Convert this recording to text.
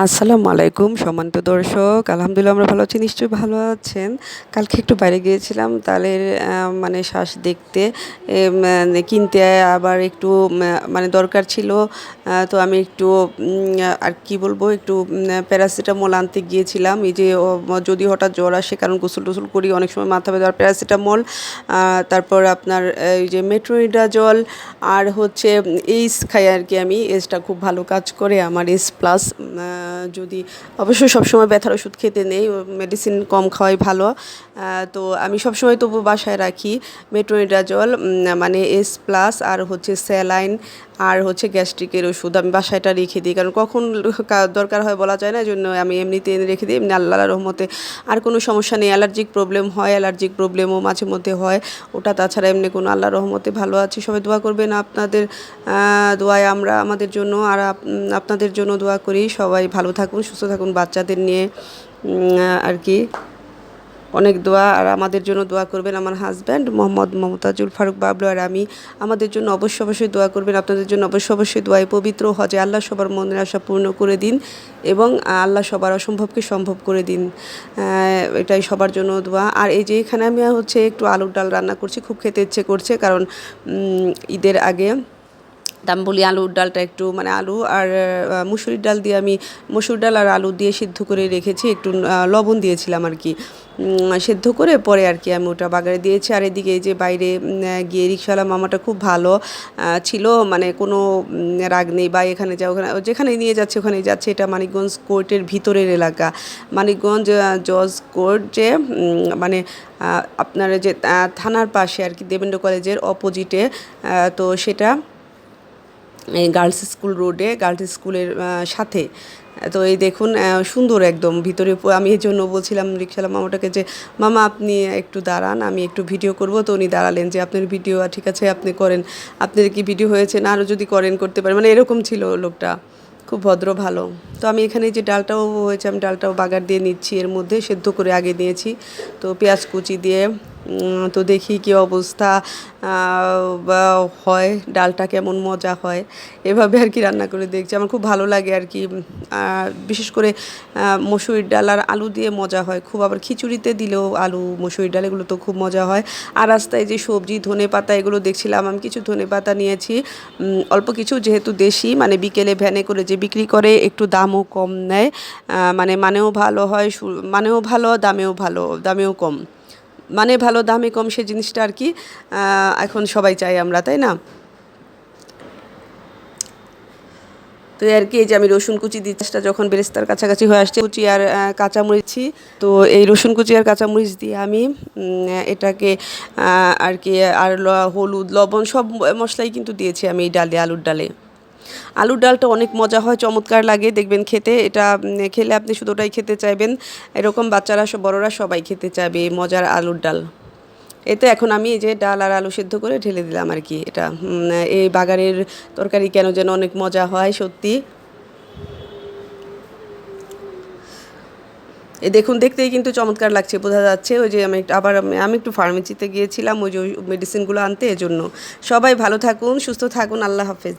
আসসালামু আলাইকুম, সম্মানিত দর্শক। আলহামদুলিল্লাহ আমরা ভালো আছি, নিশ্চয়ই ভালো আছেন। কালকে একটু বাইরে গিয়েছিলাম, তালের মানে শ্বাস দেখতে কিনতে আবার একটু মানে দরকার ছিল। তো আমি একটু আর কি বলব, একটু প্যারাসিটামল আনতে গিয়েছিলাম। এই যে যদি হঠাৎ জ্বর আসে, কারণ গোসল টোসল করি, অনেক সময় মাথা ব্যথা প্যারাসিটামল তারপর আপনার, এই যে মেট্রোইডাজল আর হচ্ছে এইস খাই আর কি আমি। এসটা খুব ভালো কাজ করে, আমার এস প্লাস যদি অবশ্যই সবসময় ব্যথার ওষুধ খেতে নেই মেডিসিন কম খাওয়াই ভালো। তো আমি সবসময় তবু বাসায় রাখি মেট্রোনিডাজল মানে এস প্লাস আর হচ্ছে স্যালাইন আর হচ্ছে গ্যাস্ট্রিকের ওষুধ আমি বাসায়টা রেখে দিই। কারণ কখন দরকার হয় বলা যায় না জন্য আমি এমনিতে রেখে দিই। এমনি আল্লাহ রহমতে আর কোনো সমস্যা নেই। অ্যালার্জিক প্রবলেম হয়, অ্যালার্জিক প্রবলেমও মাঝে মধ্যে হয়। ওটা তাছাড়া এমনি কোনো আল্লাহ রহমতে ভালো আছি। সবাই দোয়া করবেন আপনাদের দোয়ায় আমরা আমাদের জন্য আর আপনাদের জন্য দোয়া করি। সবাই ভালো থাকুন, সুস্থ থাকুন বাচ্চাদের নিয়ে আর কি। অনেক দোয়া, আর আমাদের জন্য দোয়া করবেন আমার হাজব্যান্ড মোহাম্মদ মমতাজুল ফারুক বাবলু আর আমি। আমাদের জন্য অবশ্যই অবশ্যই দোয়া করবেন, আপনাদের জন্য অবশ্যই অবশ্যই দোয়ায় পবিত্র। হজে আল্লাহ সবার মনের আশা পূর্ণ করে দিন এবং আল্লাহ সবার অসম্ভবকে সম্ভব করে দিন। এটাই সবার জন্য দোয়া। আর এই যে এখানে আমি হচ্ছে একটু আলুর ডাল রান্না করছি, খুব খেতে ইচ্ছে করছে কারণ ঈদের আগে আমি বলি আলুর ডালটা একটু মানে আলু আর মুসুরির ডাল দিয়ে আমি মুসুর ডাল আর আলু দিয়ে সিদ্ধ করে রেখেছি, একটু লবণ দিয়েছিলাম আর কি। সিদ্ধ করে পরে আর কি আমি ওটা বাগারে দিয়েছি। আর এদিকে যে বাইরে গিয়ে রিক্সাওয়ালা মামাটা খুব ভালো ছিল মানে কোনো রাগ নেই, বা এখানে যা, ওখানে যেখানে নিয়ে যাচ্ছে ওখানে যাচ্ছে। এটা মানিকগঞ্জ কোর্টের ভিতরের এলাকা। মানিকগঞ্জ জজ কোর্ট যে মানে আপনার যে থানার পাশে আর কি, দেবেন্দ্র কলেজের অপোজিটে তো সেটা এই গার্লস স্কুল রোডে, গার্লস স্কুলের সাথে। তো এই দেখুন সুন্দর একদম ভিতরে আমি এই জন্য বলছিলাম রিক্সালা মামাটাকে যে, মামা, আপনি একটু দাঁড়ান, আমি একটু ভিডিও করব। তো উনি দাঁড়ালেন যে, আপনার ভিডিও ঠিক আছে, আপনি করেন। আপনার কি ভিডিও হয়েছে? না আরও যদি করেন, করতে পারেন। মানে এরকম ছিল লোকটা। খুব ভদ্র, ভালো। তো আমি এখানে যে ডালটাও হয়েছে, আমি ডালটাও বাগার দিয়ে নিচ্ছি। এর মধ্যে সেদ্ধ করে আগে দিয়েছি। তো পেঁয়াজ কুচি দিয়ে তো দেখি কি অবস্থা হয়, ডালটা কেমন মজা হয়, এভাবে আর কি রান্না করে দেখছি। আমার খুব ভালো লাগে আর কি বিশেষ করে মসুরির ডাল আর আলু দিয়ে মজা হয়। খুব আবার খিচুড়িতে দিলেও আলু, মসুরির ডাল, এগুলো তো খুব মজা হয়। আর রাস্তায় যে সবজি, ধনে পাতা, এগুলো দেখছিলাম, আমি কিছু ধনে পাতা নিয়েছি। অল্প কিছু যেহেতু দেশি মানে বিকেলে ভ্যানে করে যে বিক্রি করে, একটু দামও কম নেয়। মানে মানেও ভালো হয় মানেও ভালো, দামেও ভালো, দামেও কম। মানে ভালো দামে কম সে জিনিসটা আর কি এখন সবাই চাই আমরা, তাই না? তো আর কি, এই যে আমি রসুন কুচি দিচ্ছিটা যখন বেরেস্তার কাছাকাছি হয়ে আসছে, কুচি আর কাঁচামরিচি, তো এই রসুন কুচি আর কাঁচামরিচ দিয়ে আমি এটাকে আর কি, আর হলুদ, লবণ সব মশলাই কিন্তু দিয়েছি আমি এই ডালে, আলুর ডালে। আলুর ডালটা অনেক মজা হয়, চমৎকার লাগে, দেখবেন খেতে। এটা খেলে আপনি শুধু ওটাই খেতে চাইবেন। এরকম বাচ্চারা সব বড়রা সবাই খেতে চাইবে মজার আলুর ডাল। এতে এখন আমি এই যে ডাল আর আলু সেদ্ধ করে ঢেলে দিলাম আর কি। এটা এই বাগানের তরকারি কেন যেন অনেক মজা হয়, সত্যি। এ দেখুন, দেখতেই কিন্তু চমৎকার লাগছে, বোঝা যাচ্ছে। ওই যে আমি আবার আমি একটু ফার্মেসিতে গিয়েছিলাম, ওই যে মেডিসিনগুলো আনতে, এজন্য। সবাই ভালো থাকুন, সুস্থ থাকুন, আল্লাহ হাফেজ।